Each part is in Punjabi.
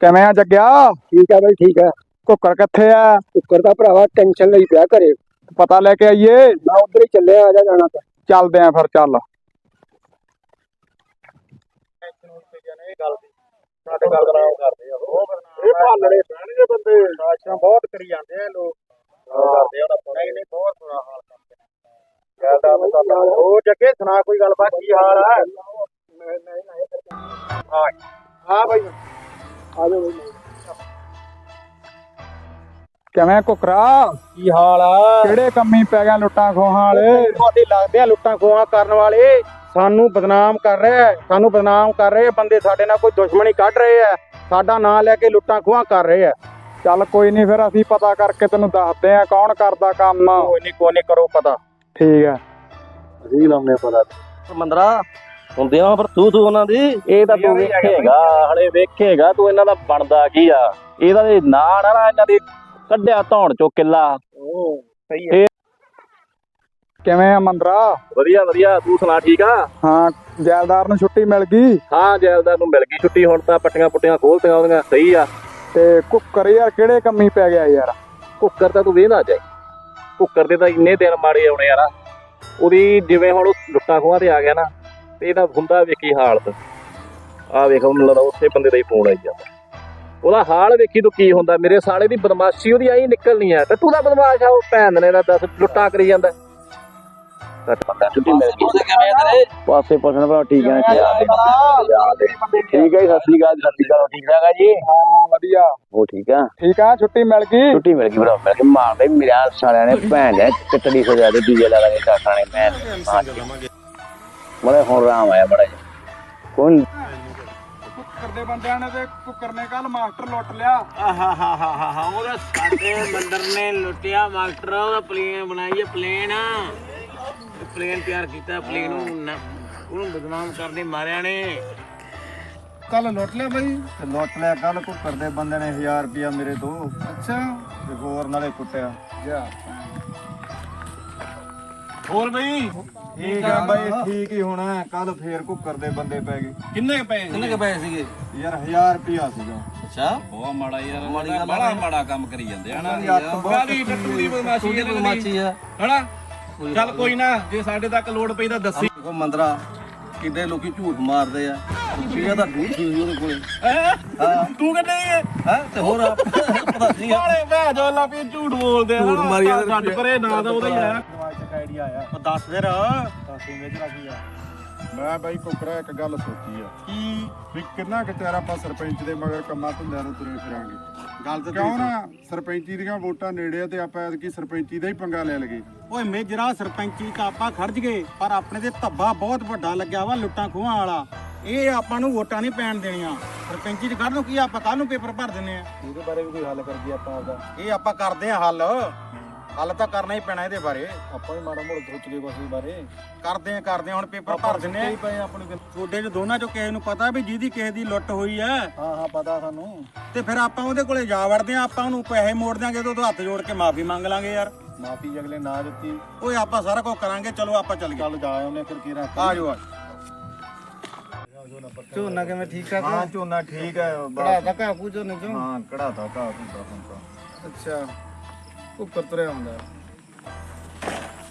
ਕਿਵੇਂ ਆ ਜੱਗਿਆ? ਠੀਕ ਆ ਬਈ ਠੀਕ ਆ। ਕੁੱਕਰ ਕਿੱਥੇ ਆ? ਉੱਕਰ ਦਾ ਭਰਾਵਾ ਟੈਨਸ਼ਨ ਲਈ ਪਿਆ ਘਰੇ। ਪਤਾ ਲੈ ਕੇ ਆਈਏ। ਮੈਂ ਉਧਰ ਹੀ ਚੱਲਿਆ ਆ ਜਾ ਜਾਣਾ ਤਾਂ। ਚੱਲਦੇ ਆਂ ਫਿਰ ਚੱਲ। ਸਾਡੇ ਗੱਲ ਬਰਾਮ ਕਰਦੇ ਆ। ਉਹ ਇਹ ਭਾਲਣੇ ਪੈਣਗੇ ਬੰਦੇ। ਰਾਸ਼ਾਂ ਬਹੁਤ ਕਰੀ ਜਾਂਦੇ ਆ ਲੋਕ। ਕਰਦੇ ਆ ਉਹਨਾਂ ਨਹੀਂ ਨਹੀਂ ਬਹੁਤ ਬੁਰਾ ਹਾਲ ਕਰਦੇ ਕਹਿੰਦਾ ਉਹ ਜੱਗੇ ਸੁਣਾ ਕੋਈ ਗੱਲਬਾਤ ਕੀ ਹਾਲ ਆ? ਹਾਂ ਹਾਂ ਭਾਈ ਆ ਜਾ ਬਈ। ਕਿਵੇਂ ਕੁੱਕਰਾ? ਕੀ ਹਾਲ ਆ? ਕਿਹੜੇ ਕੰਮੀ ਪੈ ਗਿਆ ਲੁੱਟਾਂ ਖੋਹਾਂ ਵਾਲੇ? ਤੁਹਾਡੇ ਲੱਗਦੇ ਆ ਲੁੱਟਾਂ ਖੋਹਾਂ ਕਰਨ ਵਾਲੇ। ਸਾਨੂੰ ਬਦਨਾਮ ਕਰ ਰਹੇ ਆ ਸਾਨੂੰ ਬਦਨਾਮ ਕਰ ਰਹੇ ਆ। ਬੰਦੇ ਸਾਡੇ ਨਾਲ ਕੋਈ ਦੁਸ਼ਮਣੀ ਕੱਢ ਰਹੇ ਆ ਸਾਡਾ ਨਾਂ ਲੈ ਕੇ ਲੁੱਟਾਂ ਖੋਹਾਂ ਕਰ ਰਹੇ ਆ। ਚੱਲ ਕੋਈ ਨਹੀਂ ਫਿਰ ਅਸੀਂ ਪਤਾ ਕਰਕੇ ਤੈਨੂੰ ਦੱਸਦੇ ਆਂ ਕੌਣ ਕਰਦਾ ਕੰਮ। ਕੋਈ ਨਹੀਂ ਕੋਈ ਨਹੀਂ ਕਰੋ ਪਤਾ। ਠੀਕ ਆ। ਅਸੀਂ ਲਾਉਨੇ ਪਤਾ। ਮੰਦਰਾ ਹੁੰਦੇ ਆ ਪਰ ਤੂੰ ਤੂੰ ਉਹਨਾਂ ਦੀ ਇਹ ਤਾਂ ਤੂੰ ਵੇਖੇਗਾ ਹਲੇ ਵੇਖੇਗਾ ਤੂੰ ਇਹਨਾਂ ਦਾ ਬਣਦਾ ਕੀ ਆ? ਇਹਦਾ ਦੇ ਨਾਂ ਨਾ ਨਾ ਇਹਨਾਂ ਦੀ ਕੱਢਿਆ ਧੌਣ ਚੋਂ ਕਿੱਲਾ। ਸਹੀ ਹੈ ਕਿਵੇਂ ਆ ਮੰਦਰਾ? ਵਧੀਆ ਵਧੀਆ ਤੂੰ ਸੁਣਾ ਠੀਕ ਆ? ਹਾਂ ਜੈਲਦਾਰ ਨੂੰ ਛੁੱਟੀ ਮਿਲ ਗਈ? ਹਾਂ ਜੈਲਦਾਰ ਨੂੰ ਮਿਲ ਗਈ ਛੁੱਟੀ ਹੁਣ ਤਾਂ ਪੱਟੀਆਂ ਪੁੱਟੀਆਂ ਖੋਲਤੀਆਂ ਉਹਦੀਆਂ ਸਹੀ ਆ। ਤੇ ਕੁੱਕਰ ਯਾਰ ਕਿਹੜੇ ਕੰਮੀ ਪੈ ਗਿਆ ਯਾਰ? ਕੁੱਕਰ ਤਾਂ ਤੂੰ ਵੇਹਦਾ ਜਾਏ ਕੁੱਕਰ ਦੇ ਤਾਂ ਇੰਨੇ ਦਿਨ ਮਾੜੇ ਆਉਣੇ ਯਾਰ ਉਹਦੀ ਜਿਵੇਂ ਹੁਣ ਉਹ ਲੁੱਟਾਂ ਖੋਹਾਂ ਤੇ ਆ ਗਿਆ ਨਾ ਤੇ ਇਹਦਾ ਹੁੰਦਾ ਵੇਖੀ ਹਾਲਤ। ਆ ਵੇਖ ਮੈਨੂੰ ਲੱਗਦਾ ਉਸੇ ਬੰਦੇ ਦਾ ਹੀ ਫੋਨ ਆਈ ਜਾਂਦਾ ਉਹਦਾ ਹਾਲ ਵੇਖੀ ਤੂੰ ਕੀ ਹੁੰਦਾ। ਮੇਰੇ ਸਾਲੇ ਦੀ ਬਦਮਾਸ਼ੀ ਉਹਦੀ ਆਈ ਨਿਕਲਣੀ ਆ। ਤੇ ਤੂੰ ਦਾ ਬਦਮਾਸ਼ ਆ ਉਹ ਭੈਣ ਨੇ ਦਾ ਦੱਸ ਲੁੱਟਾਂ ਕਰੀ ਜਾਂਦਾ। ਘੱਟ ਬੰਦਾ ਛੁੱਟੀ ਮਿਲ ਗਈ ਪਾਸੇ ਪੁੱਛਣ ਭਰਾ ਠੀਕ ਹੈ ਠੀਕ ਹੈ ਜੀ, ਸਤਿ ਸ੍ਰੀ ਅਕਾਲ ਸਤਿ ਸ੍ਰੀ ਅਕਾਲ ਠੀਕ ਠਾਕ ਆ ਜੀ? ਹਾਂ ਵਧੀਆ। ਉਹ ਠੀਕ ਆ? ਠੀਕ ਆ ਛੁੱਟੀ ਮਿਲ ਗਈ? ਛੁੱਟੀ ਮਿਲ ਗਈ ਭਰਾ ਮਿਲ ਕੇ ਮਾਰਦੇ ਮੇਰਾ ਸਾਲਿਆਂ ਨੇ ਭੈਣ ਦੇ ਚਿੱਟੜੀ ਹੋ ਜਾਦੇ ਦੂਜੇ ਲਾ ਲਾਂਗੇ ਕਾਕਾਂ ਨੇ ਭੈਣ। ਬੜੇ ਹੁਣ ਰਾਮ ਆਇਆ ਬੜਾ ਜੀ ਕੌਣ ਕੁੱਕਰ ਦੇ ਬੰਦਿਆਂ ਨੇ ਤੇ ਕੁੱਕਰ ਨੇ ਕੱਲ ਮਾਸਟਰ ਲੁੱਟ ਲਿਆ। ਆਹਾਹਾਹਾਹਾ ਉਹਦਾ ਸਾਡੇ ਮੰਦਰ ਨੇ ਲੁੱਟਿਆ ਮਾਸਟਰ ਉਹਦਾ ਪਲੇਨ ਬਣਾਈ ਹੈ ਪਲੇਨ ਪਲੇਨ ਤਿਆਰ ਕੀਤਾ ਪਲੇਨ ਨੂੰ ਉਹਨੂੰ ਬਦਨਾਮ ਕਰਦੇ ਮਾਰਿਆ ਨੇ। ਕੱਲ ਲੁੱਟ ਲਿਆ ਬਈ। ਤੇ ਲੁੱਟ ਲਿਆ ਕੱਲ ਕੋ ਕਰਦੇ ਬੰਦੇ ਨੇ 1000 ਰੁਪਿਆ ਮੇਰੇ ਤੋਂ। ਅੱਛਾ। ਤੇ ਹੋਰ ਨਾਲੇ ਕੁੱਟਿਆ। ਜਾ। ਹੋਰ ਬਈ? ਠੀਕ ਆ ਬਈ ਠੀਕ ਹੀ ਹੋਣਾ ਕੱਲ ਫੇਰ ਕੁੱਕਰ ਦੇ ਬੰਦੇ ਪੈ ਗਏ। ਕਿੰਨੇ ਪਏ ਕਿੰਨੇ ਕੇ ਸੀਗੇ? ਯਾਰ 1000 ਰੁਪਿਆ ਸੀਗਾ। ਅੱਛਾ। ਬਹੁਤ ਮਾੜਾ ਯਾਰ ਬੜਾ ਮਾੜਾ ਕੰਮ ਕਰੀ ਜਾਂਦੇ ਹਨਾ ਯਾਰ ਬਹੁਤ ਕਾਦੀ ਟੱਟੂ ਦੀ ਬਦਮਾਸ਼ੀ ਹੈ ਬਦਮਾਸ਼ੀ ਆ। ਹਨਾ? ਚੱਲ ਕੋਈ ਨਾ ਜੇ ਸਾਡੇ ਤੱਕ ਲੋੜ ਪਈ ਤਾਂ ਦੱਸੀ। ਕੋ ਮੰਦਰਾ ਕਿਤੇ ਲੋਕੀ ਝੂਠ ਮਾਰਦੇ ਆ। ਰੁਪਈਆ ਤਾਂ ਢੂਠ ਹੋਈ ਉਹਦੇ ਕੋਲੇ। ਹੈਂ? ਤੂੰ ਕਹਿੰਦੇ ਹੈ? ਹੈ? ਤੇ ਹੋਰ ਆਪ- ਪਤਾ ਨਹੀਂ ਆ। ਬਾਲੇ ਭੈ ਜੋ ਲਾ ਝੂਠ ਬੋਲਦੇ ਆ। ਝੂਠ ਮਾਰੀ ਜਾਂਦੇ ਛੱਡ ਪਰੇ ਨਾ ਤਾਂ ਉਹਦਾ ਹੀ ਆਇਆ ਆਈਡੀਆ ਆਇਆ। ਉਹ ਦੱਸ ਫਿਰ। ਦੱਸੀ ਮੇਜਰਾ ਕੀ ਆ। ਮੈਂ ਬਾਈ ਕੁਕਰਾ ਇੱਕ ਗੱਲ ਸੋਚੀ ਆ। ਕੀ? ਵੀ ਕਿੰਨਾ ਕੁ ਚਿਰ ਆਪਾਂ ਸਰਪੰਚ ਦੇ ਮਗਰ ਕੰਮਾਂ ਧੰਦਿਆਂ ਨੂੰ ਤੁਰੇ ਫਿਰਾਂਗੇ। ਗੱਲ ਤਾਂ ਕਿਉਂ ਨਾ ਸਰਪੰਚੀ ਦੀਆਂ ਵੋਟਾਂ ਨੇੜੇ ਆ ਤੇ ਆਪਾਂ ਐਤਕੀ ਸਰਪੰਚੀ ਦਾ ਹੀ ਪੰਗਾ ਲੈ ਲਗੇ ਓਏ ਮੇਜਰਾ ਸਰਪੰਚੀ ਤਾਂ ਆਪਾਂ ਖਰਜ ਗਏ ਪਰ ਆਪਣੇ ਤੇ ਧੱਬਾ ਬਹੁਤ ਵੱਡਾ ਲੱਗਿਆ ਵਾ ਲੁੱਟਾਂ ਖੋਹਾਂ ਵਾਲਾ। ਇਹ ਆਪਾਂ ਨੂੰ ਵੋਟਾਂ ਨਹੀਂ ਪੈਣ ਦੇਣੀਆਂ। ਸਰਪੰਚੀ ਚ ਕੱਢ ਨੂੰ ਕੀ ਆਪਾਂ ਕੱਲ ਨੂੰ ਪੇਪਰ ਭਰ ਦਿੰਨੇ ਆ। ਇਹਦੇ ਬਾਰੇ ਵੀ ਕੋਈ ਹੱਲ ਕਰਦੀ ਆਪਾਂ ਆਪਦਾ। ਇਹ ਆਪਾਂ ਕਰਦੇ ਆ ਹੱਲ। ਹੱਲ ਤਾਂ ਕਰਨਾ ਹੀ ਪੈਣਾ ਇਹਦੇ ਬਾਰੇ। ਆਪਾਂ ਹੀ ਮਾੜਾ ਮੋੜ ਸੋਚ ਕੇ ਕੁਛ ਇਸ ਬਾਰੇ। ਕਰਦੇ ਆ ਕਰਦੇ ਆ ਹੁਣ ਪੇਪਰ ਭਰ ਦਿੰਨੇ ਆ ਪਏ ਆਪਣੀ ਤੁਹਾਡੇ ਚ ਦੋਨਾਂ ਚੋਂ ਕਿਸੇ ਨੂੰ ਪਤਾ ਵੀ ਜਿਹਦੀ ਕਿਸੇ ਦੀ ਲੁੱਟ ਹੋਈ ਐ ਹਾਂ ਹਾਂ ਪਤਾ ਸਾਨੂੰ। ਤੇ ਫਿਰ ਆਪਾਂ ਉਹਦੇ ਕੋਲੇ ਜਾ ਵੜਦੇ ਆ ਆਪਾਂ ਉਹਨੂੰ ਪੈਸੇ ਮੋੜ ਦਿਆਂਗੇ ਤੇ ਉਹਤੋਂ ਹੱਥ ਜੋੜ ਕੇ ਮਾਫੀ ਮੰਗ ਲਾਂਗੇ ਯਾਰ। ਮਾਫੀ ਅਗਲੇ ਨਾ ਦਿੱਤੀ। ਓਏ ਆਪਾਂ ਸਾਰਾ ਕੁਝ ਕਰਾਂਗੇ ਚਲੋ ਆਪਾਂ ਚੱਲ ਗਏ। ਚੱਲ ਜਾ ਆਉਨੇ ਫਿਰ ਕੀ ਰੱਖ ਆ ਜਾਓ ਆ ਝੋਨਾ ਕਿਵੇਂ ਠੀਕ ਠਾਕ ਹਾਂ ਝੋਨਾ ਠੀਕ ਹੈ ਕੜਾ ਦਾ ਘਾ ਪੂਜੋ ਨੇ ਚੋਂ? ਹਾਂ ਕੜਾ ਦਾ ਘਾ ਪੂਜਾ ਹੁਣ ਤਾਂ। ਅੱਛਾ। ਉੱਪਰ ਤੁਰਿਆ ਹੁੰਦਾ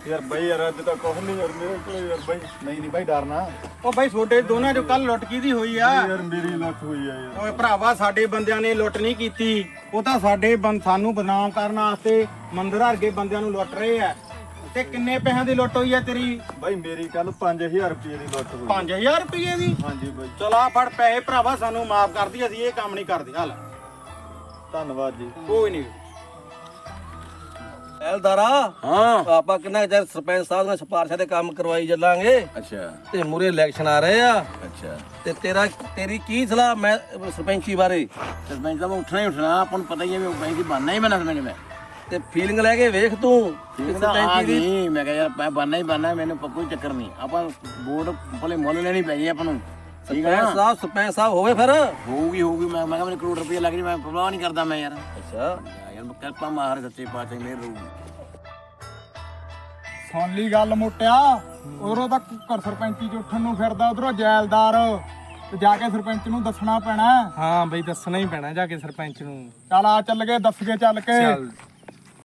ਯਾਰ ਬਈ ਯਾਰ ਅੱਜ ਤਾਂ ਕੁਝ ਨਹੀਂ ਯਾਰ ਮੇਰੇ ਕੋਲ ਯਾਰ ਬਈ। ਨਹੀਂ ਨਹੀਂ ਬਈ ਡਰਨਾ। ਓ ਬਾਈ ਤੁਹਾਡੇ ਦੋਨਾਂ ਚੋਂ ਕੱਲ ਲੁੱਟ ਕਿਹਦੀ ਹੋਈ ਆ। ਯਾਰ ਮੇਰੀ ਲੁੱਟ ਹੋਈ ਆ ਯਾਰ। ਓਏ ਭਰਾਵਾ ਸਾਡੇ ਬੰਦਿਆਂ ਨੇ ਲੁੱਟ ਨਹੀਂ ਕੀਤੀ। ਉਹ ਤਾਂ ਸਾਡੇ ਬੰ- ਸਾਨੂੰ ਬਦਨਾਮ ਕਰਨ ਵਾਸਤੇ ਮੰਦਰ ਵਰਗੇ ਬੰਦਿਆਂ ਨੂੰ ਲੁੱਟ ਰਹੇ ਆ। ਤੇ ਕਿੰਨੇ ਪੈਸਿਆਂ ਦੀ ਲੁੱਟ ਹੋਈ ਆ ਤੇਰੀ? ਬਈ ਮੇਰੀ ਕੱਲ 5000 ਰੁਪਏ ਦੀ ਲੁੱਟ ਹੋਈ। 5000 ਰੁਪਏ ਦੀ? ਹਾਂਜੀ ਬਈ। ਚਲ ਆ ਫੜ ਪੈਸੇ ਭਰਾਵਾ ਸਾਨੂੰ ਮਾਫ ਕਰਦੀ ਅਸੀਂ ਇਹ ਕੰਮ ਨਹੀਂ ਕਰਦੇ ਹਲ। ਧੰਨਵਾਦ ਜੀ। ਕੋਈ ਨਹੀਂ ਐਲਦਾਰਾ ਹਾਂ। ਆਪਾਂ ਕਿੰਨਾ ਚਿਰ ਸਰਪੰਚ ਸਾਹਿਬ ਨਾਲ ਸਿਫਾਰਸ਼ਾਂ ਦੇ ਕੰਮ ਕਰਵਾਈ ਚੱਲਾਂਗੇ। ਅੱਛਾ। ਤੇ ਮੂਰੇ ਇਲੈਕਸ਼ਨ ਆ ਰਹੇ ਆ। ਅੱਛਾ। ਤੇ ਤੇਰਾ ਤੇਰੀ ਕੀ ਸਲਾਹ ਮੈਂ ਸਰਪੰਚੀ ਬਾਰੇ? ਸਰਪੰਚ ਸਾਹਿਬ ਉੱਠਣਾ ਹੀ ਉੱਠਣਾ ਆਪਾਂ ਨੂੰ ਪਤਾ ਹੀ ਹੈ ਵੀ ਬੈਂਕ ਦੀ ਬਣਨਾ ਹੀ ਬਣਨਾ ਸਰਪੰਚ ਮੈਂ। ਤੇ ਫੀਲਿੰਗ ਲੈ ਕੇ ਵੇਖ ਤੂੰ ਸਰਪੰਚੀ ਦੀ। ਮੈਂ ਕਿਹਾ ਯਾਰ ਮੈਂ ਬਣਨਾ ਹੀ ਬਣਨਾ ਮੈਨੂੰ ਕੋਈ ਚੱਕਰ ਨਹੀਂ। ਆਪਾਂ ਵੋਟ ਭਲੇ ਮੁੱਲ ਲੈਣੀ ਪੈ ਜੀ ਆਪਾਂ ਨੂੰ। ਠੀਕ ਹੈ ਸਰਪੰਚ ਨਾ ਸਾਹਿਬ ਸਰਪੰਚ ਸਾਹਿਬ ਹੋਵੇ ਫਿਰ। ਹੋਊਗੀ ਹੋਊਗੀ। ਮੈਂ ਮੈਂ ਕਿਹਾ ਮੈਨੂੰ ਕਰੋੜ ਰੁਪਏ ਲੱਗ ਜੀ ਮੈਂ ਪਰਵਾਹ ਨਹੀਂ ਕਰਦਾ ਮੈਂ ਯਾਰ। ਅੱਛਾ। ਯਾਰ ਕਿਰਪਾ ਮਾਰ ਸੱਚੇ ਪਾਤਸ਼ਾਹ ਮੇਰ ਰਹੂਗੀ ਸੁਣ ਲਈ ਗੱਲ ਮੋਟਿਆ। ਉਧਰੋਂ ਤਾਂ ਕੁੱਕਰ ਸਰਪੰਚੀ ਚ ਉੱਠਣ ਨੂੰ ਫਿਰਦਾ ਉਧਰੋਂ ਜੈਲਦਾਰ। ਤੇ ਜਾ ਕੇ ਸਰਪੰਚ ਨੂੰ ਦੱਸਣਾ ਪੈਣਾ। ਹਾਂ ਬਈ ਦੱਸਣਾ ਹੀ ਪੈਣਾ ਜਾ ਕੇ ਸਰਪੰਚ ਨੂੰ। ਚੱਲ ਆ ਚੱਲ ਗਏ ਦੱਸ ਕੇ ਚੱਲ ਕੇ। ਚੱਲ।